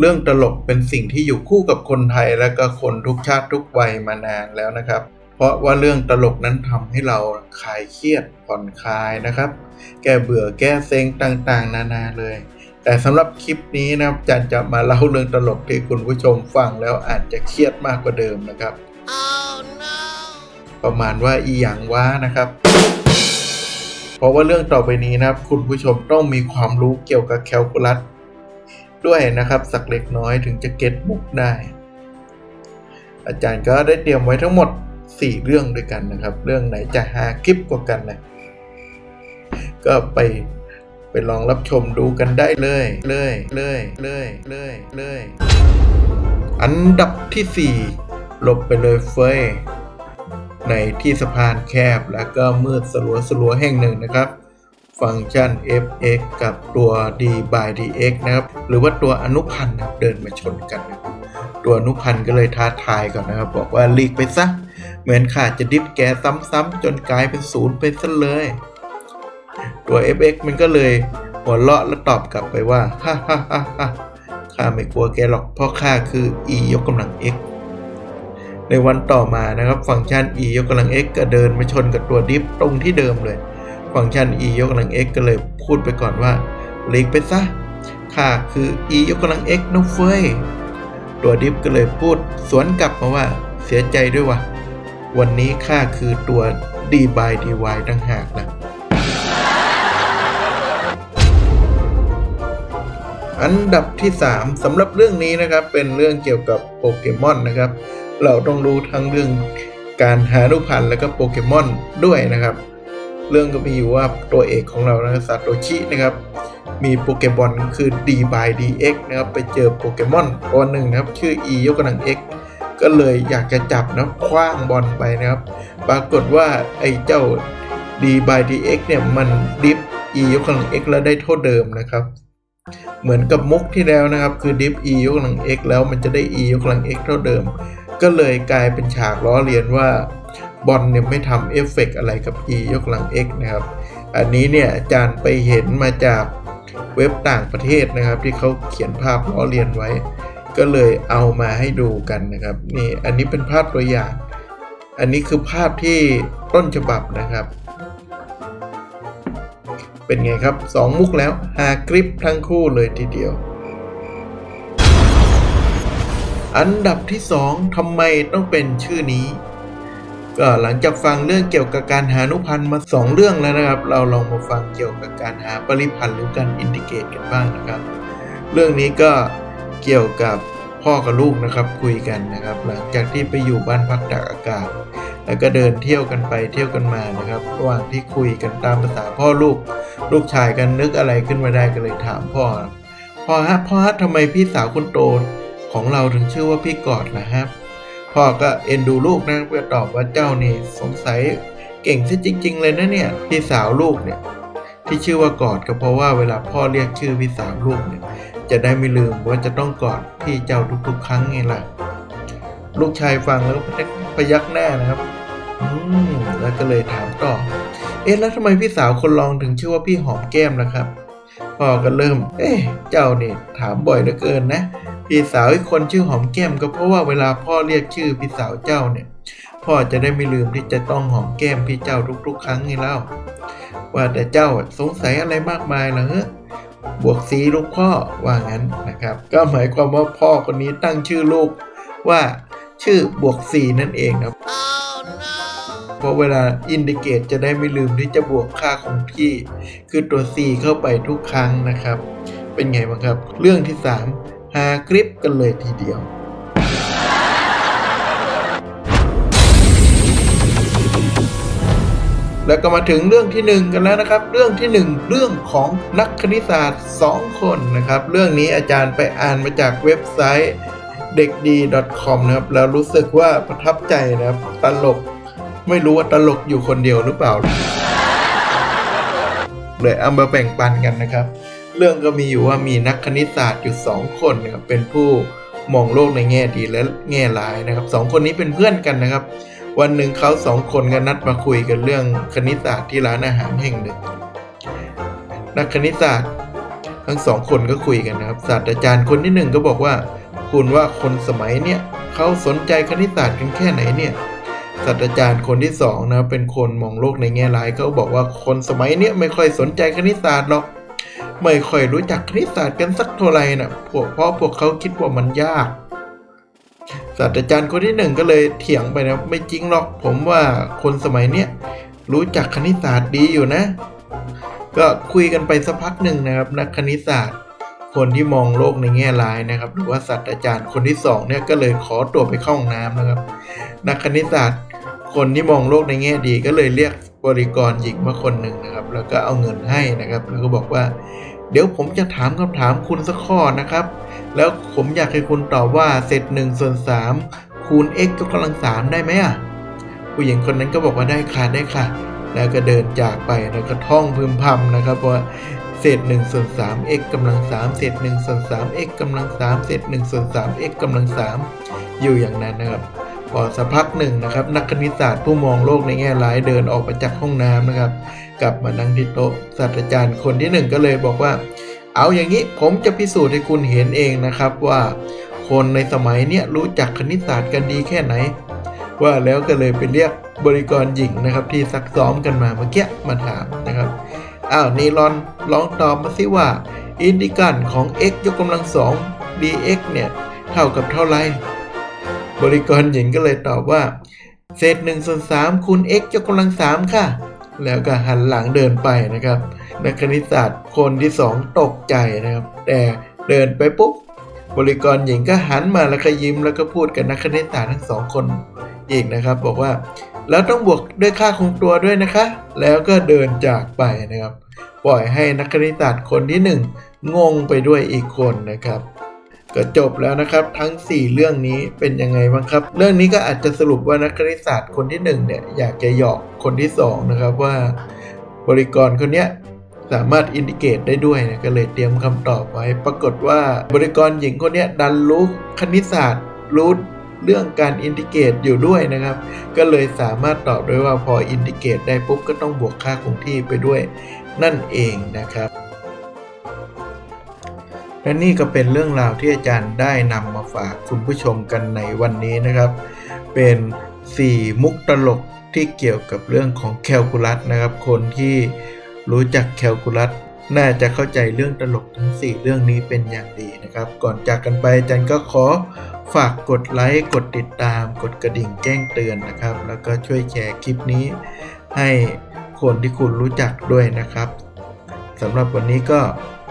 เรื่องตลกเป็นสิ่งที่อยู่คู่กับคนไทยและก็คนทุกชาติทุกวัยมานานแล้วนะครับ เพราะว่าเรื่องตลกนั้นทำให้เราคลายเครียดผ่อนคลายนะครับ แก้เบื่อแก้เซ็งต่างๆ นานาเลย แต่สำหรับคลิปนี้นะครับจันจะมาเล่าเรื่องตลกที่คุณผู้ชมฟังแล้วอาจจะเครียดมากกว่าเดิมนะครับประมาณว่าอีหยังว้านะครับเพราะว่าเรื่องต่อไปนี้นะครับ คุณผู้ชมต้องมีความรู้เกี่ยวกับแคลคูลัส ด้วยนะครับ สักเล็กน้อยถึงจะเก็ตมุกได้ อาจารย์ก็ได้เตรียมไว้ทั้งหมด 4 เรื่องด้วยกันนะครับ เรื่องไหนจะหาคลิปกว่ากันนะก็ไปไปลองรับชมดูกันได้เลยเลยเลยเลยเลยเลยอันดับที่ 4 หลบไปเลยเฟยในที่สะพานแคบและก็มืดสลัวสลัวแห่งหนึ่งนะครับ ฟังก์ชัน fx กับตัว d by dx นะครับ หรือว่าตัวอนุพันธ์เดินมาชนกัน ตัวอนุพันธ์ก็เลยท้าทายก่อนนะครับ บอกว่าหลีกไปซะ เหมือนขาดจะดิฟแกซ้ำๆจนกลายเป็นศูนย์ไปซะเลย ตัว fx มันก็เลยหัวเราะและตอบกลับไปว่าฮ่าฮ่าฮ่าฮ่าข้าไม่กลัวแกหรอกเพราะข้าคือ e ยกกำลัง x ในวันต่อมานะครับฟังก์ชัน e ยกกำลัง x ก็เดินมาชนกับตัวดิฟตรงที่เดิมเลย ฟังก์ชัน e ยกกำลัง x ก็เลยพูดไปก่อนว่าหลีกไปซะข้าคือ e ยกกำลัง x นะเฟยตัวดิฟก็เลยพูดสวนกลับมาว่าเสียใจด้วยว่ะ วันนี้ข้าคือตัว d by dy ตั้งหากนะอันดับที่ 3สำหรับเรื่องนี้นะครับเป็นเรื่องเกี่ยวกับโปเกมอนนะครับ เราต้องรู้ทั้งเรื่องการหารูปพันธุ์และก็โปเกมอนด้วยนะครับ เรื่องก็มีอยู่ว่าตัวเอกของเรานะซาโตชินะครับ มีโปเกมอนคือ D by DX นะครับไปเจอโปเกมอนตัวหนึ่งนะครับ ชื่อ E ยกกำลัง X ก็เลยอยากจะจับนะคว้างบอลไปนะครับ ปรากฏว่าไอ้เจ้า D by DX เนี่ยมันดิฟ E ยกกำลัง X แล้วได้เท่าเดิมนะครับ เหมือนกับมุกที่แล้วนะครับ คือ diff e ยกกำลัง x แล้วมันจะได้ e ยกกำลัง x เท่าเดิม ก็เลยกลายเป็นฉากล้อเลียนว่า บอลเนี่ยไม่ทำเอฟเฟกต์อะไรกับ e ยกกำลัง x นะครับ อันนี้เนี่ยอาจารย์ไปเห็นมาจากเว็บต่างประเทศนะครับ ที่เขาเขียนภาพล้อเลียนไว้ ก็เลยเอามาให้ดูกันนะครับนี่อันนี้เป็นภาพตัวอย่าง อันนี้คือภาพที่ต้นฉบับนะครับ เป็นไงครับ 2 มุกแล้วหากริปทั้งคู่เลยทีเดียว อันดับที่ 2ทำไมต้องเป็นชื่อนี้ ก็หลังจากฟังเรื่องเกี่ยวกับการหาอนุพันธ์มา 2 เรื่องแล้วนะครับ เราลองมาฟังเกี่ยวกับการหาปริพันธ์หรือการอินทิเกรตกันบ้างนะครับ เรื่องนี้ก็เกี่ยวกับพ่อกับลูกนะครับคุยกันนะครับ หลังจากที่ไปอยู่บ้านพักตากอากาศ แล้วก็เดินเที่ยวกันไปเที่ยวกันมานะครับ ระหว่างที่คุยกันตามภาษาพ่อลูก ลูกชายกันนึกอะไรขึ้นมาได้ก็เลยถามพ่อพ่อฮะพ่อฮะทำไมพี่สาวคนโตของเราถึงชื่อว่าพี่กอดนะครับ พ่อก็เอ็นดูลูกนะเพื่อตอบว่าเจ้านี่สงสัยเก่งซะจริง ๆ เลยนะเนี่ยพี่สาวลูกเนี่ยที่ชื่อว่ากอดก็เพราะว่าเวลาพ่อเรียกชื่อพี่สาวลูกเนี่ยจะได้ไม่ลืมว่าจะต้องกอดพี่เจ้าทุกๆ ครั้งไงล่ะ ลูกชายฟังแล้วพยักหน้านะครับอืมแล้วก็เลยถามต่อ เอ๊ะแล้วทำไมพี่สาวคนรองถึงชื่อว่าพี่หอมแก้มล่ะครับพ่อก็เริ่ม เอ๊ะเจ้านี่ถามบ่อยเหลือเกินนะ พี่สาวอีกคนชื่อหอมแก้มก็เพราะว่าเวลาพ่อเรียกชื่อพี่สาวเจ้าเนี่ย พ่อจะได้ไม่ลืมที่จะต้องหอมแก้มพี่เจ้าทุกๆ ครั้งไงเล่า ว่าแต่เจ้าสงสัยอะไรมากมายเหรอบวกสีลูกพ่อว่างั้นนะครับ ก็หมายความว่าพ่อคนนี้ตั้งชื่อลูกว่าชื่อบวกสีนั่นเองครับเพราะเวลาอินดิเกตจะได้ไม่ลืมที่จะบวกค่าของพี่ คือตัว C เข้าไปทุกครั้งนะครับ เป็นไงบ้างครับ เรื่องที่ 3 หากริปกันเลยทีเดียวแล้วก็มาถึงเรื่องที่ 1 กันแล้วนะครับ เรื่องที่ 1 เรื่องของนักคณิตศาสตร์ 2 คนนะครับ เรื่องนี้อาจารย์ไปอ่านมาจากเว็บไซต์เด็กดี .com นะครับ แล้วรู้สึกว่าประทับใจนะครับ ตลก ไม่รู้ว่าตลกอยู่คนเดียวหรือเปล่าเลยเอามาแบ่งปันกันนะครับ เรื่องก็มีอยู่ว่ามีนักคณิตศาสตร์อยู่2คนนะครับเป็นผู้มองโลกในแง่ดีและแง่ร้ายนะครับสองคนนี้เป็นเพื่อนกันนะครับ วันหนึ่งเขาสองคนก็นัดมาคุยกันเรื่องคณิตศาสตร์ที่ร้านอาหารแห่งหนึ่ง นักคณิตศาสตร์ทั้งสองคนก็คุยกันนะครับศาสตราจารย์คนที่หนึ่งก็บอกว่า คุณว่าคนสมัยเนี้ยเขาสนใจคณิตศาสตร์กันแค่ไหนเนี่ยศาสตราจารย์คนที่สองนะเป็นคนมองโลกในแง่ร้ายเขาบอกว่าคนสมัยเนี้ยไม่ค่อยสนใจคณิตศาสตร์หรอก ไม่ค่อยรู้จักคณิตศาสตร์กันสักเท่าไหร่นะพวกเพราะพวกเขาคิดว่ามันยาก ศาสตราจารย์คนที่หนึ่งก็เลยเถียงไปนะไม่จริงหรอกผมว่าคนสมัยเนี้ยรู้จักคณิตศาสตร์ดีอยู่นะ ก็คุยกันไปสักพักหนึ่งนะครับนักคณิตศาสตร์ คนที่มองโลกในแง่ร้ายนะครับ หรือว่าศาสตราจารย์คนที่สองเนี่ยก็เลยขอตัวไปเข้าห้องน้ำนะครับ นักคณิตศาสตร์ คนที่มองโลกในแง่ดีก็เลยเรียก บริกรหญิงมาคนหนึ่งนะครับ แล้วก็เอาเงินให้นะครับ แล้วก็บอกว่า เดี๋ยวผมจะถามคำถามคุณสักข้อนะครับ แล้วผมอยากให้คุณตอบว่าเศษหนึ่งส่วนสามคูณ x ยกกำลังสามได้ไหมอะผู้หญิงคนนั้นก็บอกว่าได้ค่ะได้ค่ะ แล้วก็เดินจากไปแล้วก็ท่องพึมพำนะครับว่าเศษหนึ่งส่วนสาม x กำลังสามเศษหนึ่งส่วนสาม x กำลังสามเศษหนึ่งส่วนสาม x กำลังสามอยู่อย่างนั้นนะครับ พอสักพักหนึ่งนะครับ นักคณิตศาสตร์ผู้มองโลกในแง่ร้ายเดินออกมาจากห้องน้ำนะครับ กลับมานั่งที่โต๊ะศาสตราจารย์คนที่หนึ่งก็เลยบอกว่า เอาอย่างนี้ผมจะพิสูจน์ให้คุณเห็นเองนะครับว่า คนในสมัยเนี้ยรู้จักคณิตศาสตร์กันดีแค่ไหน ว่าแล้วก็เลยไปเรียกบริกรหญิงนะครับ ที่ซักซ้อมกันมาเมื่อกี้มาถามนะครับอ้าวนีรอนลองตอบมาสิว่า อินทิกรันของ x ยกกำลังสอง dx เนี่ย เท่ากับเท่าไหร่ บริกรหญิงก็เลยตอบว่า เศษหนึ่งส่วนสามคูณ x ยกกำลังสามค่ะ แล้วก็หันหลังเดินไปนะครับ นักคณิตศาสตร์คนที่สองตกใจนะครับ แต่เดินไปปุ๊บบริกรหญิงก็หันมาแล้วก็ยิ้มแล้วก็พูดกับนักคณิตศาสตร์ทั้งสองคนอีกนะครับ บอกว่าแล้วต้องบวกด้วยค่าคงตัวด้วยนะคะ แล้วก็เดินจากไปนะครับ ปล่อยให้นักคณิตศาสตร์คนที่หนึ่งงงไปด้วยอีกคนนะครับ ก็จบแล้วนะครับทั้ง 4 เรื่องนี้เป็นยังไงบ้างครับ เรื่องนี้ก็อาจจะสรุปว่านักคณิตศาสตร์คนที่1เนี่ยอยากจะหยอกคนที่ 2 นะครับว่า บริกรคนเนี้ยสามารถอินดิเกตได้ด้วยนะก็เลยเตรียมคำตอบไว้ ปรากฏว่าบริกรหญิงคนเนี้ยดันรู้คณิตศาสตร์รู้เรื่องการอินดิเกตอยู่ด้วยนะครับ ก็เลยสามารถตอบได้ว่าพออินดิเกตได้ปุ๊บก็ต้องบวกค่าคงที่ไปด้วยนั่นเองนะครับ และนี่ก็เป็นเรื่องราวที่อาจารย์ได้นำมาฝากคุณผู้ชมกันในวันนี้นะครับ เป็น 4 มุกตลกที่เกี่ยวกับเรื่องของแคลคูลัสนะครับ คนที่รู้จักแคลคูลัสน่าจะเข้าใจเรื่องตลกทั้ง 4 เรื่องนี้เป็นอย่างดีนะครับ ก่อนจากกันไปอาจารย์ก็ขอฝากกดไลค์กดติดตาม กดกระดิ่งแจ้งเตือนนะครับ แล้วก็ช่วยแชร์คลิปนี้ ให้คนที่คุณรู้จักด้วยนะครับสำหรับวันนี้ก็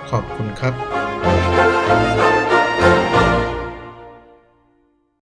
ขอบคุณครับ Música